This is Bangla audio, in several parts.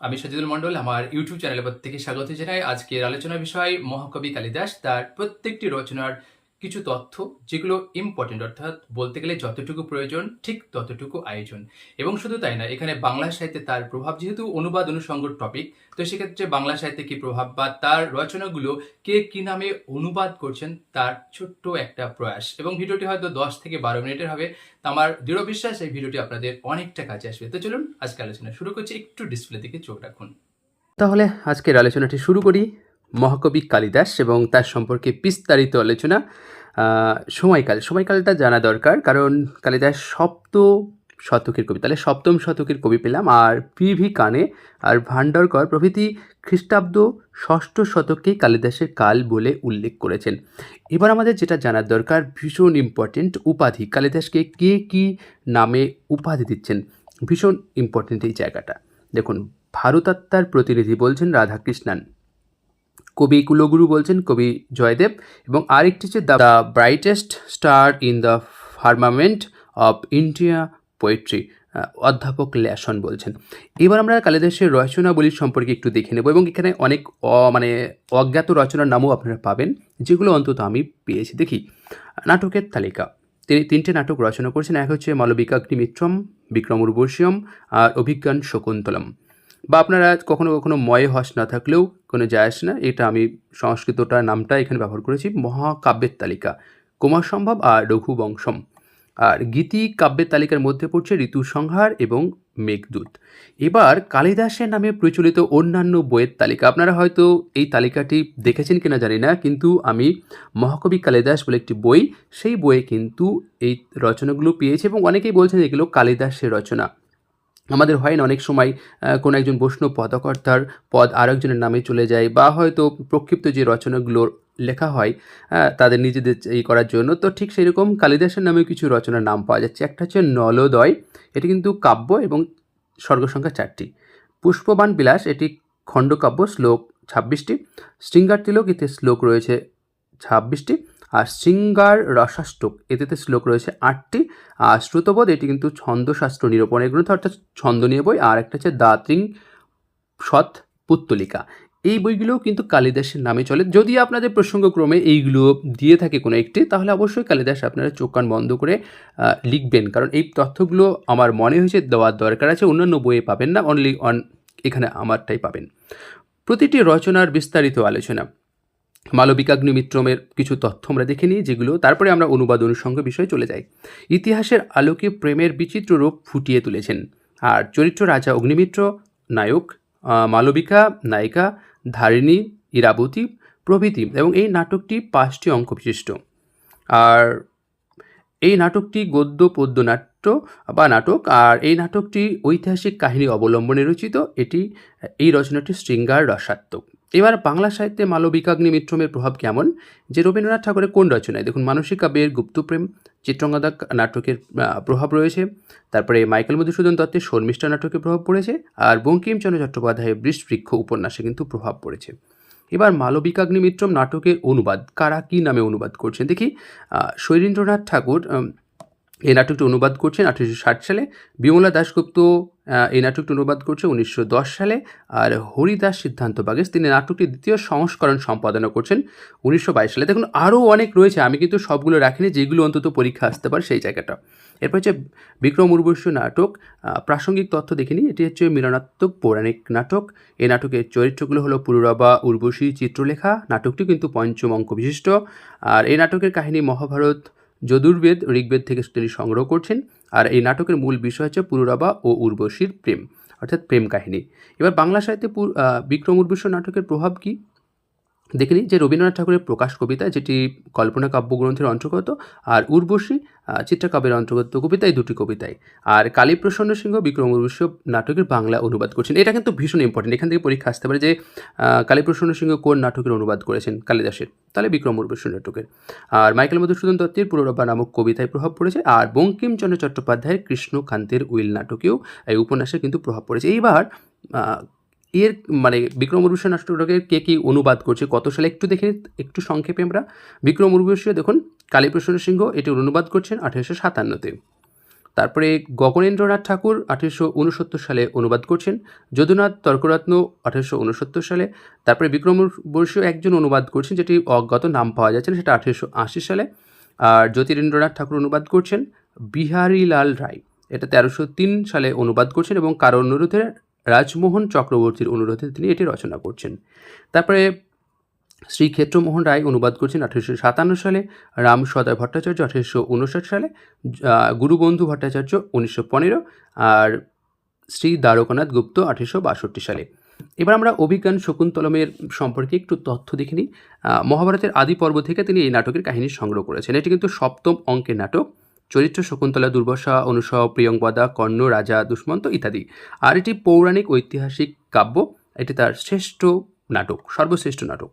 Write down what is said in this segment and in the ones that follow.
আমি সজিদুল মন্ডল আমার ইউটিউব চ্যানেলের প্রত্যেকে স্বাগত জানাই। আজকের আলোচনা বিষয় মহাকবি কালিদাস, তার প্রত্যেকটি রচনার কিছু তথ্য যেগুলো ইম্পর্টেন্ট অর্থাৎ বলতে গেলে যতটুকু প্রয়োজন, ঠিক ততটুকু আয়োজন। এবং শুধু তাই না, এখানে বাংলা সাহিত্যে তার প্রভাব যেহেতু অনুবাদ অনুষঙ্গর টপিক তো সেক্ষেত্রে বাংলা সাহিত্যে কি প্রভাব বা তার রচনাগুলো কে কি নামে অনুবাদ করছেন তার ছোট্ট একটা প্রয়াস। এবং ভিডিওটি হয়তো দশ থেকে বারো মিনিটের হবে, তো আমার দৃঢ় বিশ্বাস এই ভিডিওটি আপনাদের অনেকটা কাজে আসবে। তো চলুন, আজকে আলোচনা শুরু করছি, একটু ডিসপ্লে দিকে চোখ রাখুন। তাহলে আজকের আলোচনাটি শুরু করি। মহাকবি কালিদাস এবং তার সম্পর্কে বিস্তারিত আলোচনা সময়কাল। সময়কালটা জানা দরকার, কারণ কালিদাস সপ্ত শতকের কবি, তাহলে সপ্তম শতকের কবি পেলাম। আর পি ভি কানে আর ভান্ডারকর প্রভৃতি খ্রিস্টাব্দ ষষ্ঠ শতকেই কালিদাসের কাল বলে উল্লেখ করেছেন। এবার আমাদের যেটা জানার দরকার, ভীষণ ইম্পর্টেন্ট উপাধি। কালিদাসকে কে কি নামে উপাধি দিচ্ছেন? ভীষণ ইম্পর্টেন্ট এই জায়গাটা। দেখুন, ভারতাত্মার প্রতিনিধি বলছেন রাধাকৃষ্ণান। কবি কুলগুরু বলছেন, কবি জয়দেব। এবং আরেকটি হচ্ছে the brightest star in the firmament of India poetry অধ্যাপক ল্যাসন বলছেন। এবার আমরা কালিদাসের রচনাবলীর সম্পর্কে একটু দেখে নেব এবং এখানে অনেক মানে অজ্ঞাত রচনার নামও আপনারা পাবেন, যেগুলো অন্তত আমি পেয়েছি। দেখি, নাটকের তালিকা। তিনি তিনটে নাটক রচনা করেছেন, এক হচ্ছে মালবিকাগ্নিমিত্রম বিক্রম উর্বশিয়ম আর অভিজ্ঞান শকুন্তলম। বা আপনারা কখনো কখনো ময়ে হস না থাকলেও কোনো যায় আসে না। এটা আমি সংস্কৃতটার নামটা এখানে ব্যবহার করেছি, মহাকাব্যের তালিকা। কুমার সম্ভব আর রঘুবংশম। আর গীতি কাব্যের তালিকার মধ্যে পড়ছে ঋতু সংহার এবং মেঘদূত। এবার কালিদাসের নামে প্রচলিত অন্যান্য বইয়ের তালিকা। আপনারা হয়তো এই তালিকাটি দেখেছেন কিনা জানি না, কিন্তু আমি মহাকবি কালিদাস বলে একটি বই, সেই বইয়ে কিন্তু এই রচনাগুলো পেয়েছি এবং অনেকেই বলছেন এগুলো কালিদাসের রচনা। আমাদের হয় না, অনেক সময় কোনো একজন বৈষ্ণব পদকর্তার পদ আরেকজনের নামে চলে যায় বা হয়তো প্রক্ষিপ্ত যে রচনাগুলো লেখা হয় তাদের নিজেদের এই করার জন্য। তো ঠিক সেরকম কালিদাসের নামে কিছু রচনার নাম পাওয়া যাচ্ছে। একটা হচ্ছে নলোদয়, এটি কিন্তু কাব্য এবং স্বর্গসংখ্যা চারটি। পুষ্পবান বিলাস, এটি খণ্ডকাব্য শ্লোক ছাব্বিশটি। শৃঙ্গার তিলক, এতে শ্লোক রয়েছে ছাব্বিশটি। আর শৃঙ্গার রসাষ্টক এতে শ্লোক রয়েছে আটটি। আর শ্রুতবোধ এটি কিন্তু ছন্দশাস্ত্র নিরূপণের গ্রন্থ, অর্থাৎ ছন্দ নিয়ে বই। আর একটা হচ্ছে দাত্রিং সৎ পুত্তলিকা। এই বইগুলোও কিন্তু কালিদাসের নামে চলে। যদি আপনাদের প্রসঙ্গক্রমে এইগুলো দিয়ে থাকে কোনো একটি, তাহলে অবশ্যই কালিদাস আপনারা চোখ কান বন্ধ করে লিখবেন। কারণ এই তথ্যগুলো আমার মনে হয়েছে দেওয়ার দরকার আছে, অন্যান্য বইয়ে পাবেন না অনলি অন এখানে আমারটাই পাবেন। প্রতিটি রচনার বিস্তারিত আলোচনা। মালবিকাগ্নিমিত্রমের কিছু তথ্য আমরা দেখে নিই, যেগুলো তারপরে আমরা অনুবাদ অনুষঙ্গ বিষয়ে চলে যাই। ইতিহাসের আলোকে প্রেমের বিচিত্র রূপ ফুটিয়ে তুলেছেন। আর চরিত্র রাজা অগ্নিমিত্র, নায়ক মালবিকা, নায়িকা, ধারিণী, ইরাবতী, প্রভৃতি এবং এই নাটকটি পাঁচটি অঙ্ক বিশিষ্ট। আর এই নাটকটি গদ্য, পদ্য নাট্য বা নাটক, আর এই নাটকটি ঐতিহাসিক কাহিনী অবলম্বনে রচিত। এটি, এই রচনাটি শৃঙ্গার রসাত্মক। এবার বাংলা সাহিত্যে মালবিকাগ্নি মিত্রমের প্রভাব কেমন? যে রবীন্দ্রনাথ ঠাকুরের কোন রচনায়? দেখুন মানসিক কাব্যের গুপ্তপ্রেম চিত্রঙ্গদা নাটকের প্রভাব রয়েছে। তারপরে মাইকেল মধুসূদন দত্তের শর্মিষ্ঠা নাটকের প্রভাব পড়েছে। আর বঙ্কিমচন্দ্র চট্টোপাধ্যায়ের বৃষ্টিবৃক্ষ উপন্যাসে কিন্তু প্রভাব পড়েছে। এবার মালবিকাগ্নি মিত্রম নাটকের অনুবাদ কারা কী নামে অনুবাদ করছেন? দেখি আহ, শৈলেন্দ্রনাথ ঠাকুর এই নাটকটি অনুবাদ করছেন আঠেরোশো ষাট সালে বিমলা দাশগুপ্ত এই নাটকটি অনুবাদ করছে উনিশশো দশ সালে আর হরিদাস সিদ্ধান্ত বাগেশ তিনি নাটকটির দ্বিতীয় সংস্করণ সম্পাদনা করছেন উনিশশো বাইশ সালে। দেখুন, আরও অনেক রয়েছে, আমি কিন্তু সবগুলো রাখিনি, যেগুলো অন্তত পরীক্ষা আসতে পারে সেই জায়গাটা। এরপর হচ্ছে বিক্রম উর্বশী নাটক প্রাসঙ্গিক তথ্য দেখিনি, এটি হচ্ছে মিলনাত্মক পৌরাণিক নাটক। এই নাটকের চরিত্রগুলো হলো পুরুরবা, উর্বশী, চিত্রলেখা, নাটকটি কিন্তু পঞ্চম অঙ্ক বিশিষ্ট। আর এই নাটকের কাহিনী মহাভারত যদুর্বেদ ঋগ্বেদ থেকে তিনি সংগ্রহ করছেন, আর এই নাটকের মূল বিষয় হচ্ছে পুরুরাবা ও উর্বশীর প্রেম, অর্থাৎ প্রেম কাহিনী। এবার বাংলা সাহিত্যে বিক্রম উর্বশী নাটকের প্রভাব কি? দেখে নিই যে রবীন্দ্রনাথ ঠাকুরের প্রকাশ কবিতা যেটি কল্পনা কাব্যগ্রন্থের অন্তর্গত আর উর্বশী চিত্রকাব্যের অন্তর্গত কবিতা এই দুটি কবিতায়। আর কালীপ্রসন্ন সিংহ, বিক্রম উর্বশী নাটকের বাংলা অনুবাদ করছেন। এটা কিন্তু ভীষণ ইম্পর্টেন্ট এখান থেকে পরীক্ষা আসতে পারে যে কালীপ্রসন্ন সিংহ কোন নাটকের অনুবাদ করেছেন কালিদাসের। তাহলে বিক্রম উর্বশী নাটকের। আর মাইকেল মধুসূদন দত্তের পুররবা নামক কবিতায় প্রভাব পড়েছে। আর বঙ্কিমচন্দ্র চট্টোপাধ্যায়ের কৃষ্ণকান্তের উইল নাটকেও এই উপন্যাসে কিন্তু প্রভাব পড়েছে। এইবার এর মানে বিক্রম উর্বশী নাটকের কে কী অনুবাদ করছে, কত সালে একটু দেখে একটু সংক্ষেপে আমরা। বিক্রম উর্বশী দেখুন, কালীপ্রসন্ন সিংহ এটি অনুবাদ করছেন আঠেরোশো সাতান্নতে। তারপরে গগনেন্দ্রনাথ ঠাকুর আঠেরোশো উনসত্তর সালে অনুবাদ করছেন। যদুনাথ তর্করত্ন আঠেরোশো উনসত্তর সালে। তারপরে বিক্রমবর্ষীয় একজন অনুবাদ করছেন, যেটি অজ্ঞাত নাম পাওয়া যাচ্ছে না, সেটা আঠেরোশো আশি সালে। আর জ্যোতিরেন্দ্রনাথ ঠাকুর অনুবাদ করছেন বিহারীলাল রায়। এটা তেরোশো তিন সালে অনুবাদ করছেন এবং কারও অনুরোধে রাজমোহন চক্রবর্তীর অনুরোধে তিনি এটি রচনা করছেন। তারপরে শ্রী ক্ষেত্রমোহন রায় অনুবাদ করছেন আঠেরোশো সাতান্ন সালে, রাম সদয় ভট্টাচার্য আঠেরোশো উনষাট সালে গুরুবন্ধু ভট্টাচার্য উনিশশো পনেরো আর শ্রী দ্বারকানাথ গুপ্ত আঠেরোশো বাষট্টি সালে। এবার আমরা অভিজ্ঞান শকুন্তলমের সম্পর্কে একটু তথ্য দেখে নিই। মহাভারতের আদি পর্ব থেকে তিনি এই নাটকের কাহিনী সংগ্রহ করেছেন। এটি কিন্তু সপ্তম অঙ্কের নাটক। চরিত্র শকুন্তলা দুর্বশা অনুসহ প্রিয়ঙ্বদা কর্ণ, রাজা, দুষ্মন্ত ইত্যাদি। আর এটি পৌরাণিক ঐতিহাসিক কাব্য। এটি তার শ্রেষ্ঠ নাটক, সর্বশ্রেষ্ঠ নাটক।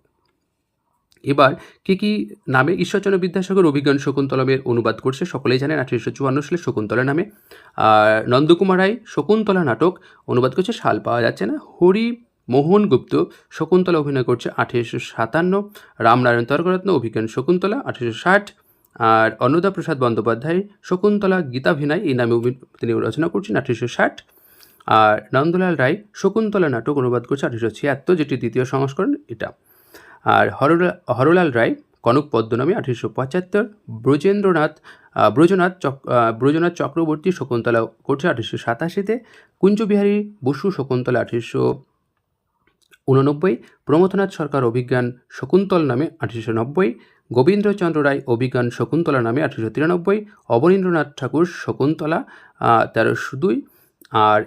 এবার কি কি নামে ঈশ্বরচন্দ্র বিদ্যাসাগর অভিজ্ঞান শকুন্তলমের অনুবাদ করছে সকলেই জানেন, আঠেরোশো চুয়ান্ন সালে শকুন্তলা নামে। আর নন্দকুমার রায় শকুন্তলা নাটক অনুবাদ করছে, সাল পাওয়া যাচ্ছে না। হরি মোহন গুপ্ত শকুন্তলা অভিনয় করছে, আঠেরোশো সাতান্ন। রামনারায়ণ তর্করত্ন অভিজ্ঞান শকুন্তলা, আঠেরোশো ষাট। আর অন্নদা প্রসাদ বন্দ্যোপাধ্যায়, শকুন্তলা গীতাভিনয় এই নামে তিনি রচনা করছেন আঠেরোশো ষাট। আর নন্দলাল রায়, শকুন্তলা নাটক অনুবাদ করছে আঠেরোশো ছিয়াত্তর, যেটি দ্বিতীয় সংস্করণ এটা। আর হরলা হরলাল রায়, কনক পদ্মনামে আঠেরোশো পঁচাত্তর। ব্রজেন্দ্রনাথ ব্রজনাথ চক ব্রজনাথ চক্রবর্তী শকুন্তলা করছে আঠেরোশো সাতাশিতে। কুঞ্জবিহারী বসু শকুন্তলা আঠেরোশো উননব্বই প্রমথনাথ সরকার অভিজ্ঞান শকুন্তল নামে আঠেরোশো নব্বই, গোবিন্দ্রচন্দ্র রায় অভিজ্ঞান শকুন্তলা নামে আঠেরোশো তিরানব্বই, অবনীন্দ্রনাথ ঠাকুর শকুন্তলা তেরোশো দুই। আর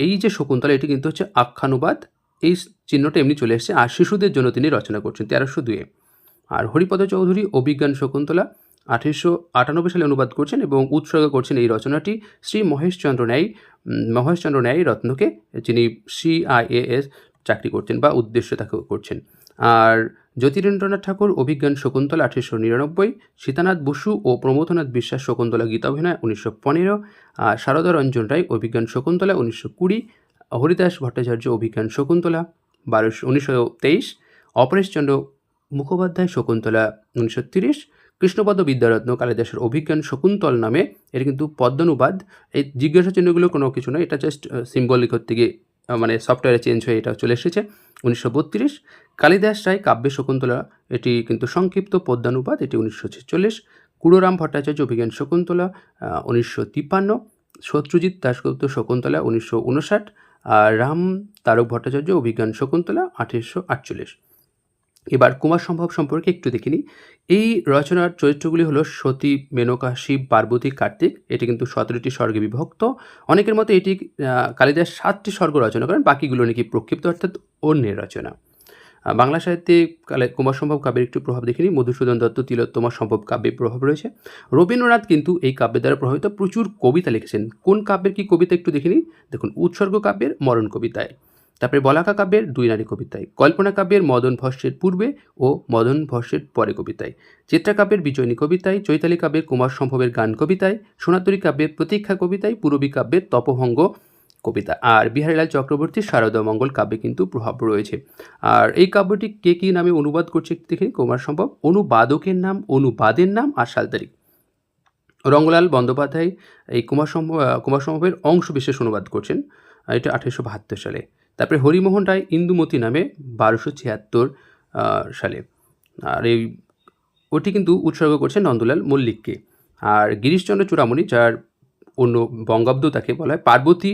এই যে শকুন্তলা, এটি কিন্তু হচ্ছে আখ্যানুবাদ। এই চিহ্নটা এমনি চলে এসেছে। আর শিশুদের জন্য তিনি রচনা করছেন তেরোশো দুয়ে আর হরিপদ চৌধুরী অভিজ্ঞান শকুন্তলা আঠেরোশো আটানব্বই সালে অনুবাদ করছেন এবং উৎসর্গ করছেন এই রচনাটি শ্রী মহেশচন্দ্র ন্যায় মহেশচন্দ্র ন্যায় রত্নকে। যিনি সিআইএএস চাকরি করতেন বা উদ্দেশ্য তাকে করছেন। আর জ্যোতিরেন্দ্রনাথ ঠাকুর অভিজ্ঞান শকুন্তলা আঠেরোশো নিরানব্বই সীতানাথ বসু ও প্রমথনাথ বিশ্বাস শকুন্তলা গীতাভিনয় উনিশশো পনেরো আর শারদা রঞ্জন রায় অভিজ্ঞান শকুন্তলা উনিশশো কুড়ি হরিদাস ভট্টাচার্য অভিজ্ঞান শকুন্তলা বারোশো উনিশশো তেইশ অপরেশচন্দ্র মুখোপাধ্যায় শকুন্তলা উনিশশো তিরিশ কৃষ্ণপদ বিদ্যারত্ন কালিদাসের অভিজ্ঞান শকুন্তল নামে এটা কিন্তু পদ্মানুবাদ। এই জিজ্ঞাসা চিহ্নগুলো কোনো কিছু নয় এটা জাস্ট সিম্বলিক থেকে আহ, মানে সফটওয়্যারে চেঞ্জ হয়ে এটা চলে এসেছে। উনিশশো বত্রিশ, কালিদাস রায়, কাব্য শকুন্তলা, এটি কিন্তু সংক্ষিপ্ত পদ্মানুবাদ, এটি উনিশশো ছেচল্লিশ। কুড়োরাম ভট্টাচার্য, অভিজ্ঞান শকুন্তলা উনিশশো তিপ্পান্ন। শত্রুজিৎ দাশগুপ্ত শকুন্তলা, উনিশশো উনষাট। আর রাম তারক ভট্টাচার্য, অভিজ্ঞান শকুন্তলা, আঠেরোশো আটচল্লিশ। এবার কুমার সম্ভব সম্পর্কে একটু দেখিনি এই রচনার চরিত্রগুলি হলো সতী মেনকা শিব পার্বতী, কার্তিক। এটি কিন্তু সতেরোটি স্বর্গে বিভক্ত। অনেকের মতে এটি কালিদাস সাতটি স্বর্গ রচনা করেন, বাকিগুলো নাকি প্রক্ষিপ্ত, অর্থাৎ অন্যের রচনা। বাংলা সাহিত্যে কালে কুমার সম্ভব কাব্যের একটু প্রভাব দেখিনি মধুসূদন দত্ত তিলোত্তমা সম্ভব কাব্যের প্রভাব রয়েছে। রবীন্দ্রনাথ কিন্তু এই কাব্যের দ্বারা প্রভাবিত। প্রচুর কবিতা লিখেছেন। কোন কাব্যের কি কবিতা একটু দেখিনি দেখুন, উৎসর্গ কাব্যের মরণ কবিতায়। তারপরে বলাকা কাব্যের দুই নারী কবিতায়, কল্পনা কাব্যের মদন ভস্যের পূর্বে ও মদন ভস্যের পরে কবিতায়। চিত্রাকাব্যের বিজয়িনী কবিতায়, চৈতালি কাব্যের কুমার সম্ভবের গান কবিতায়, সোনাতরী কাব্যের প্রতীক্ষা কবিতায়, পূরবী কাব্যের তপভঙ্গ কবিতা। আর বিহারীলাল চক্রবর্তীর শারদা মঙ্গল কাব্যে কিন্তু প্রভাব রয়েছে। আর এই কাব্যটি কে কী নামে অনুবাদ করছে দেখে কুমার সম্ভব? অনুবাদকের নাম, অনুবাদের নাম আর সাল তারিখ। রঙ্গলাল বন্দ্যোপাধ্যায় এই কুমার সম্ভব কুমার সম্ভবের অংশ বিশেষ অনুবাদ করছেন, এটা আঠেরোশো বাহাত্তর সালে। তারপরে হরিমোহন রায় ইন্দুমতি নামে বারোশো ছিয়াত্তর সালে। আর এই, ওটি কিন্তু উৎসর্গ করছেন নন্দলাল মল্লিককে। আর গিরিশচন্দ্র চূড়ামণি, যার অন্য বঙ্গাব্দ তাকে বলা হয় পার্বতী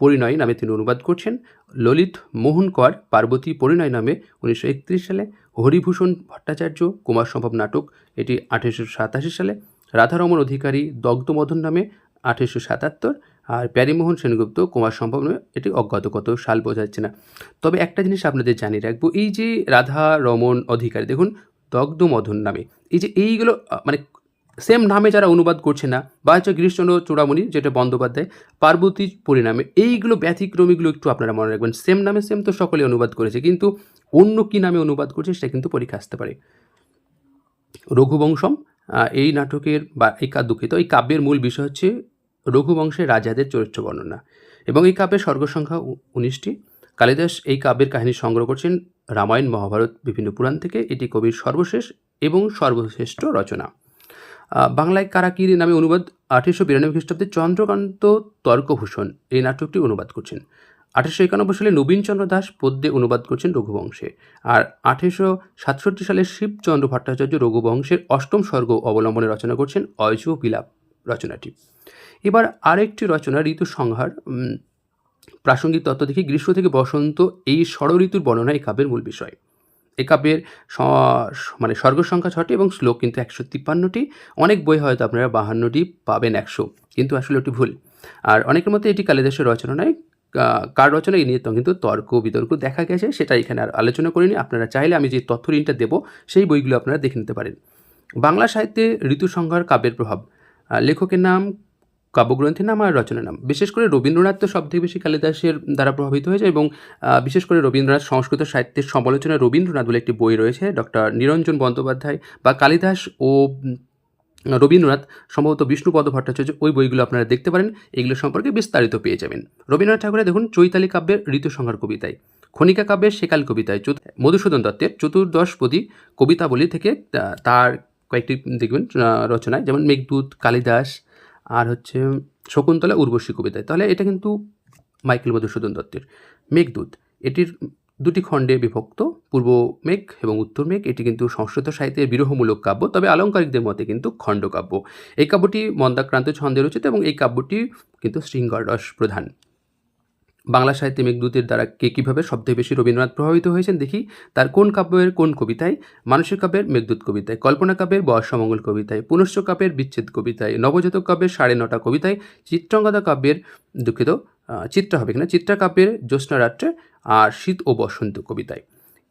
পরিণয় নামে তিনি অনুবাদ করছেন। ললিত মোহন কর, পার্বতী পরিণয় নামে উনিশশো একত্রিশ সালে। হরিভূষণ ভট্টাচার্য, কুমার সম্ভব নাটক, এটি আঠেরোশো সাতাশি সালে। রাধারমণ অধিকারী দগ্ধমদন নামে আঠেরোশো সাতাত্তর। আর প্যারিমোহন সেনগুপ্ত কুমার সম্ভব নয়, এটি অজ্ঞাত, কত সাল বোঝা যাচ্ছে না। তবে একটা জিনিস আপনাদের জানিয়ে রাখব, এই যে রাধা রমন অধিকারী, দেখুন দগ্ধমধন নামে, এই যে এইগুলো মানে সেম নামে যারা অনুবাদ করছে না, বা হচ্ছে গিরিশচন্দ্র চূড়ামণি যেটা বন্দ্যোপাধ্যায়, পার্বতী পরিণামে এইগুলো ব্যতিক্রমীগুলো একটু আপনারা মনে রাখবেন সেম নামে সেম তো সকলে অনুবাদ করেছে, কিন্তু অন্য কী নামে অনুবাদ করছে সেটা কিন্তু পরীক্ষা আসতে পারে। রঘুবংশম এই নাটকের বা এই দুঃখিত এই কাব্যের মূল বিষয় হচ্ছে রঘুবংশের রাজাদের চরিত্র বর্ণনা। এবং এই কাব্যের স্বর্গ সংখ্যা উনিশটি। কালিদাস এই কাব্যের কাহিনী সংগ্রহ করছেন রামায়ণ, মহাভারত, বিভিন্ন পুরাণ থেকে। এটি কবির সর্বশেষ এবং সর্বশ্রেষ্ঠ রচনা। বাংলায় কারাকিরি নামে অনুবাদ আঠেরোশো বিরানব্বই খ্রিস্টাব্দে চন্দ্রকান্ত তর্কভূষণ এই নাটকটি অনুবাদ করছেন। আঠেরোশো একানব্বই সালে নবীনচন্দ্র দাস পদ্যে অনুবাদ করছেন রঘুবংশে আর আঠেরোশো সাতষট্টি সালে শিবচন্দ্র ভট্টাচার্য রঘুবংশের অষ্টম স্বর্গ অবলম্বনে রচনা করছেন অয়জ বিলাপ রচনাটি। এবার আরেকটি রচনা, ঋতু সংহার। প্রাসঙ্গিক তত্ত্ব দেখি, গ্রীষ্ম থেকে বসন্ত, এই ষড় ঋতুর বর্ণনা এই কাব্যের মূল বিষয়। এ কাব্যের মানে স্বর্গ সংখ্যা ছটি এবং শ্লোক কিন্তু একশো তিপ্পান্নটি। অনেক বই হয়তো আপনারা বাহান্নটি পাবেন একশো, কিন্তু আসলে ওটি ভুল। আর অনেকের মতে এটি কালিদাসের রচনা নয় কার রচনা এই নিয়ে কিন্তু তর্ক, বিতর্ক দেখা গেছে সেটা এখানে আর আলোচনা করিনি। আপনারা চাইলে আমি যে তথ্য ঋণটা দেবো, সেই বইগুলো আপনারা দেখে নিতে পারেন। বাংলা সাহিত্যে ঋতু সংহার কাব্যের প্রভাব লেখকের নাম, কাব্যগ্রন্থের নাম আর রচনার নাম। বিশেষ করে রবীন্দ্রনাথ তো সবথেকে বেশি কালিদাসের দ্বারা প্রভাবিত হয়েছে এবং বিশেষ করে রবীন্দ্রনাথ সংস্কৃত সাহিত্যের সমালোচনা রবীন্দ্রনাথ বলে একটি বই রয়েছে, ডক্টর নিরঞ্জন বন্দ্যোপাধ্যায় বা কালিদাস ও রবীন্দ্রনাথ, সম্ভবত বিষ্ণুপদ ভট্টাচার্য, ওই বইগুলো আপনারা দেখতে পারেন। এগুলো সম্পর্কে বিস্তারিত পেয়ে যাবেন। রবীন্দ্রনাথ ঠাকুরের দেখুন, চৈতালি কাব্যের ঋতুসংহার কবিতায়, খনিকা কাব্যের সেকাল কবিতায় মধুসূদন দত্তের চতুর্দশপদী কবিতাবলী থেকে তার কয়েকটি দেখবেন রচনায়। যেমন মেঘদূত, কালিদাস, আর হচ্ছে শকুন্তলা উর্বশী কবিতায়। তাহলে এটা কিন্তু মাইকেল মধুসূদন দত্তের মেঘদূত। এটির দুটি খণ্ডে বিভক্ত, পূর্ব মেঘ এবং উত্তর মেঘ। এটি কিন্তু সংস্কৃত সাহিত্যের বিরহমূলক কাব্য, তবে আলঙ্কারিকদের মতে কিন্তু খণ্ডকাব্য। এই কাব্যটি মন্দাক্রান্ত ছন্দে রচিত এবং এই কাব্যটি কিন্তু শৃঙ্গার রস প্রধান। বাংলা সাহিত্যে মেঘদূতের দ্বারা কে কীভাবে সবথেকে বেশি রবীন্দ্রনাথ প্রভাবিত হয়েছেন দেখি? তার কোন কাব্যের কোন কবিতায়? মানসিক কাব্যের মেঘদূত কবিতায়, কল্পনা কাব্যের বর্ষামঙ্গল কবিতায়, পুনশ্চ কাব্যের বিচ্ছেদ কবিতায়, নবজাতক কাব্যের সাড়ে নটা কবিতায়, চিত্রাঙ্গদা কাব্যের দুঃখিত চিত্রা হবে কিনা? চিত্রা কাব্যের জ্যোৎস্না রাত্রে আর শীত ও বসন্ত কবিতায়।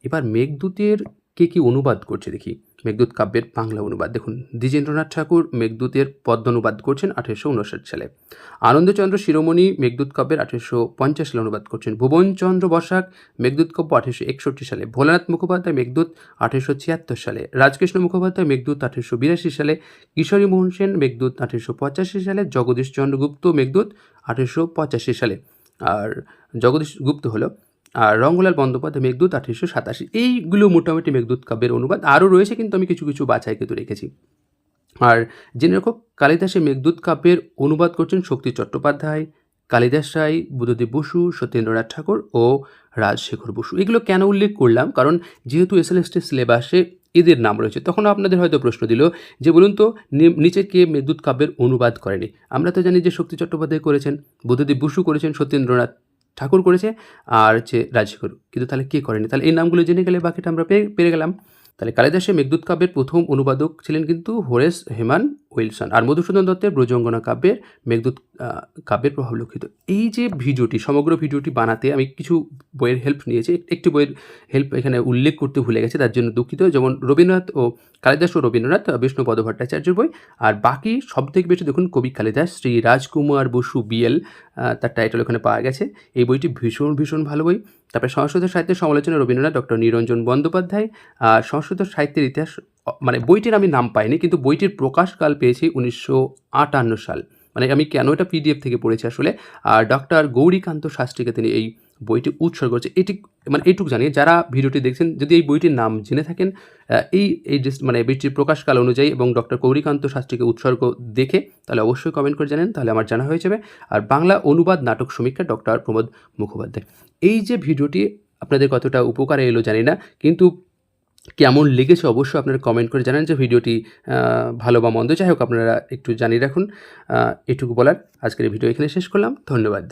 এবার মেঘদূতের কে কি অনুবাদ করছে দেখি। মেঘদূত কাব্যের বাংলা অনুবাদ। দেখুন, দ্বিজেন্দ্রনাথ ঠাকুর মেঘদূতের পদ্ম অনুবাদ করছেন আঠেরোশো উনষাট সালে। আনন্দচন্দ্র শিরোমণি মেঘদূত কাব্যের আঠেরোশো পঞ্চাশ সালে অনুবাদ করছেন। ভুবনচন্দ্র বসাক মেঘদূত কাব্য আঠেরোশো একষট্টি সালে। ভোলানাথ মুখোপাধ্যায় মেঘদূত আঠেরোশো ছিয়াত্তর সালে। রাজকৃষ্ণ মুখোপাধ্যায় মেঘদূত আঠেরোশো বিরাশি সালে। কিশোরী মোহন সেন মেঘদূত আঠেরোশো পঁচাশি সালে। জগদীশ চন্দ্র গুপ্ত মেঘদূত আঠেরোশো পঁচাশি সালে। আর জগদীশ গুপ্ত হলো আর রঙ্গলাল বন্দ্যোপাধ্যায়, মেঘদূত আঠেরোশো সাতাশি। এইগুলো মোটামুটি মেঘদূত কাব্যের অনুবাদ। আরও রয়েছে কিন্তু আমি কিছু কিছু বাছাই কিন্তু রেখেছি। আর জেনে রাখো কালিদাসের মেঘদূত কাব্যের অনুবাদ করছেন শক্তি চট্টোপাধ্যায়, কালিদাস রায়, বুদ্ধদেব বসু, সত্যেন্দ্রনাথ ঠাকুর ও রাজশেখর বসু। এগুলো কেন উল্লেখ করলাম? কারণ যেহেতু এসএলএসটি সিলেবাসে এদের নাম রয়েছে, তখন আপনাদের হয়তো প্রশ্ন দিল যে বলুন তো নিচে কে মেঘদূত কাব্যের অনুবাদ করেনি? আমরা তো জানি যে শক্তি চট্টোপাধ্যায় করেছেন, বুদ্ধদেব বসু করেছেন, সত্যেন্দ্রনাথ ঠাকুর করেছে আর হচ্ছে রাজগুরু কিন্তু তাহলে কে করেনি? তাহলে এই নামগুলো জেনে গেলে বাকিটা আমরা পেয়ে, পেরে গেলাম। তাহলে কালিদাসের মেঘদূত কাব্যের প্রথম অনুবাদক ছিলেন কিন্তু হোরেস হেমান উইলসন আর মধুসূদন দত্তের ব্রজঙ্গনা কাব্যের মেঘদূত কাব্যের প্রভাব লক্ষিত। এই যে ভিডিওটি, সমগ্র ভিডিওটি বানাতে আমি কিছু বইয়ের হেল্প নিয়েছি। এক- একটি বইয়ের হেল্প এখানে উল্লেখ করতে ভুলে গেছে, তার জন্য দুঃখিত। যেমন রবীন্দ্রনাথ ও কালিদাস ও রবীন্দ্রনাথ বিষ্ণুপদ ভট্টাচার্যের বই। আর বাকি সব থেকে বেশি দেখুন কবি কালিদাস, শ্রী রাজকুমার বসু বিএল তার টাইটেল ওখানে পাওয়া গেছে। এই বইটি ভীষণ ভীষণ ভালো বই। তারপরে সংস্কৃত সাহিত্যের সমালোচনা রবীন্দ্রনাথ ডক্টর নিরঞ্জন বন্দ্যোপাধ্যায়, আর সংস্কৃত সাহিত্যের ইতিহাস মানে বইটির আমি নাম পাইনি, কিন্তু বইটির প্রকাশকাল পেয়েছি উনিশশো আটান্ন সাল। মানে আমি কেন এটা পিডিএফ থেকে পড়েছি আসলে? আর ডক্টর গৌরীকান্ত শাস্ত্রীকে তিনি এই বইটি উৎসর্গ করেছে এটি মানে এইটুকু জানি যারা ভিডিওটি দেখছেন, যদি এই বইটির নাম জেনে থাকেন এই এই মানে বইটির প্রকাশকাল অনুযায়ী এবং ডক্টর গৌরীকান্ত শাস্ত্রীকে উৎসর্গ দেখে, তাহলে অবশ্যই কমেন্ট করে জানেন, তাহলে আমার জানা হয়ে যাবে। আর বাংলা অনুবাদ নাটক সমীক্ষা ডক্টর প্রমোদ মুখোপাধ্যায়। এই যে ভিডিওটি আপনাদের কতটা উপকারে এলো জানি না, কিন্তু কেমন লেগেছে অবশ্যই আপনারা কমেন্ট করে জানান যে ভিডিওটি ভালো বা মন্দ। যাই হোক, আপনারা একটু জানিয়ে রাখুন এটুকু বলার। আজকের ভিডিও এখানে শেষ করলাম। ধন্যবাদ।